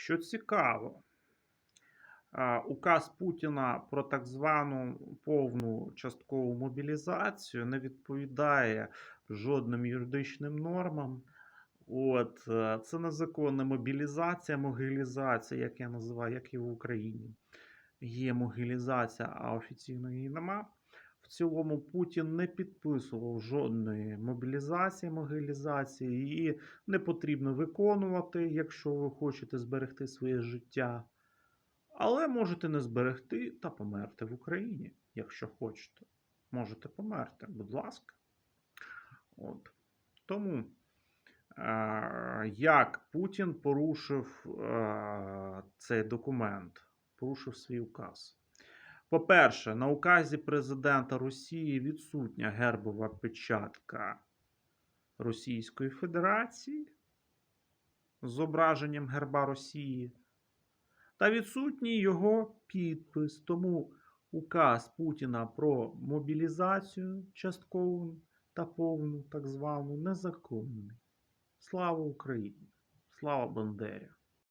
Що цікаво, указ Путіна про так звану повну часткову мобілізацію не відповідає жодним юридичним нормам. От, е, це незаконна мобілізація, могилізація, як я називаю, як і в Україні. Є могилізація, а офіційно її нема. Цілому Путін не підписував жодної мобілізації, могилізації, її не потрібно виконувати, якщо ви хочете зберегти своє життя. Але можете не зберегти та померти в Україні, якщо хочете. Можете померти, будь ласка. От. Тому, е, як Путін порушив е, цей документ, порушив свій указ. По-перше, на указі президента Росії відсутня гербова печатка Російської Федерації з зображенням герба Росії та відсутній його підпис. Тому указ Путіна про мобілізацію часткову та повну, так звану, незаконний. Слава Україні! Слава Бандері!